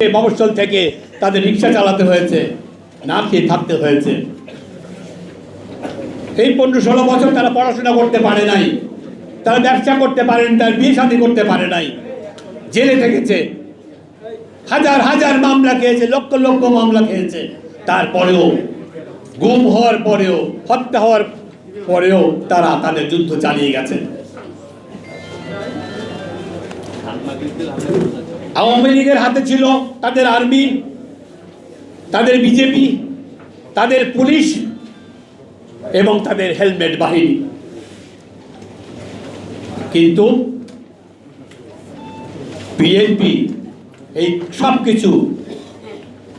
মফস্বল থেকে তাদের রিক্সা চালাতে হয়েছে, না খেয়ে থাকতে হয়েছে। এই পনেরো ষোলো বছর তারা পড়াশোনা করতে পারে নাই, তারা ব্যবসা করতে পারেন তার বিয়ে শাদী করতে পারে নাই, জেলে থেকেছে। হাজার হাজার মামলা খেয়েছে, লক্ষ লক্ষ মামলা খেয়েছে। তারপরেও, গুম হওয়ার পরেও, হত্যা হওয়ার পরেও তারা তাদের যুদ্ধ চালিয়ে গেছে। আওয়ামী লীগের হাতে ছিল তাদের আর্মি, তাদের বিজেপি, তাদের পুলিশ এবং তাদের হেলমেট বাহিনী। কিন্তু বিএনপি এই সব কিছু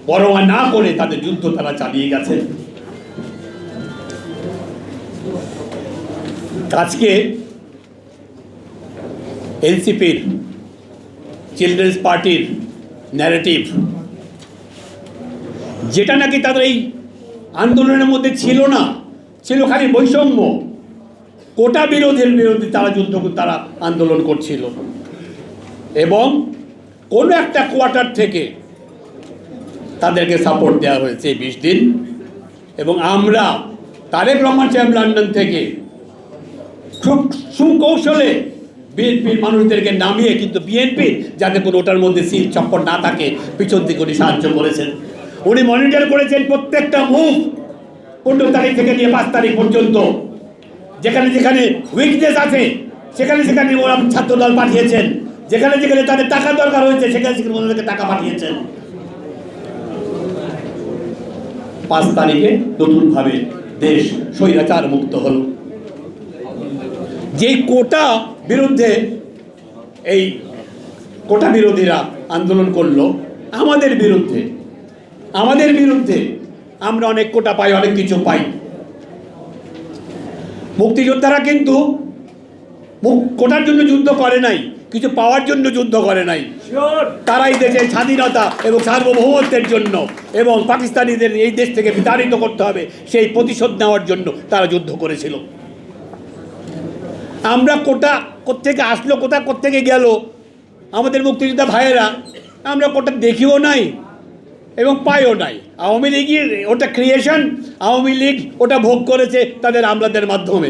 পরোয়া না করে তাদের যুদ্ধ তারা চালিয়ে গেছে। আজকে এনসিপির চিলড্রেন্স পার্টির ন্যারেটিভ যেটা নাকি তাদের এই আন্দোলনের মধ্যে ছিল না, ছিল খালি বৈষম্য। কোটা বিরোধীর বিরোধী তারা যুদ্ধ তারা আন্দোলন করছিল। এবং কোনো একটা কোয়ার্টার থেকে তাদেরকে সাপোর্ট দেওয়া হয়েছে বিশ দিন। এবং আমরা তারেক রহমান সাহেব লন্ডন থেকে খুব সুকৌশলে বিএনপির মানুষদেরকে নামিয়ে কিন্তু বিএনপি যাতে কোনো ওটার মধ্যে সিল চক্কর না থাকে, পিছন দিকে উনি সাহায্য করেছেন। উনি মনিটর করেছেন প্রত্যেকটা মুভ পনেরো তারিখ থেকে নিয়ে পাঁচ তারিখ পর্যন্ত। যেখানে যেখানে উইকনেস আছে, সেখানে সেখানে ওরা ছাত্রদল পাঠিয়েছেন। যেখানে যেখানে তাদের টাকা দরকার হয়েছে, সেখানে সেখানে ওনাদেরকে টাকা পাঠিয়েছেন। পাঁচ তারিখে নতুনভাবে দেশ স্বৈরাচার মুক্ত হলো। যেই কোটা বিরুদ্ধে এই কোটা বিরোধীরা আন্দোলন করল আমাদের বিরুদ্ধে আমাদের বিরুদ্ধে আমরা অনেক কোটা পাই অনেক কিছু পাই। মুক্তিযোদ্ধারা কিন্তু কোটার জন্য যুদ্ধ করে নাই কিছু পাওয়ার জন্য যুদ্ধ করে নাই। তারাই দেশের স্বাধীনতা এবং সার্বভৌমত্বের জন্য এবং পাকিস্তানিদের এই দেশ থেকে বিতাড়িত করতে হবে সেই প্রতিশোধ নেওয়ার জন্য তারা যুদ্ধ করেছিল। আমরা কোটা কোত্থেকে আসলো, কোথা কোত্থেকে গেল? আমাদের মুক্তিযোদ্ধা ভাইয়েরা, আমরা কোটা দেখিও নাই এবং পাইও নাই। আওয়ামী লীগের ওটা ক্রিয়েশন আওয়ামী লীগ ওটা ভোগ করেছে তাদের আমলাদের মাধ্যমে।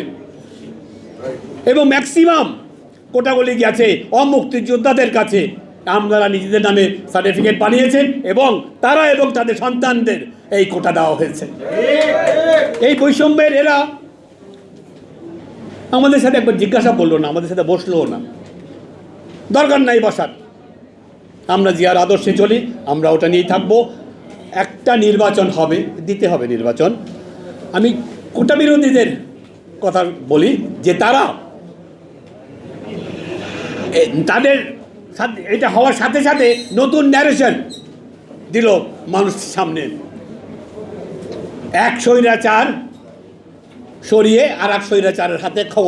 এবং ম্যাক্সিমাম কোটাগুলি গেছে অমুক্তিযোদ্ধাদের কাছে। আমলারা নিজেদের নামে সার্টিফিকেট বানিয়েছেন এবং তারা এবং তাদের সন্তানদের এই কোটা দেওয়া হয়েছে। এই বৈষম্যের এরা আমাদের সাথে একবার জিজ্ঞাসা করল না, আমাদের সাথে বসলোও না। দরকার নাই বসার। আমরা জিয়ার আদর্শে চলি, আমরা ওটা নিয়েই থাকব। একটা নির্বাচন হবে, দিতে হবে নির্বাচন। আমি কোটা বিরোধীদের কথা বলি, যে তারা তাদের এটা হওয়ার সাথে সাথে নতুন ন্যারেশন দিল মানুষের সামনে। এক স্বৈরাচার সরিয়ে আর এক স্বৈরাচারের হাতে ক্ষমতা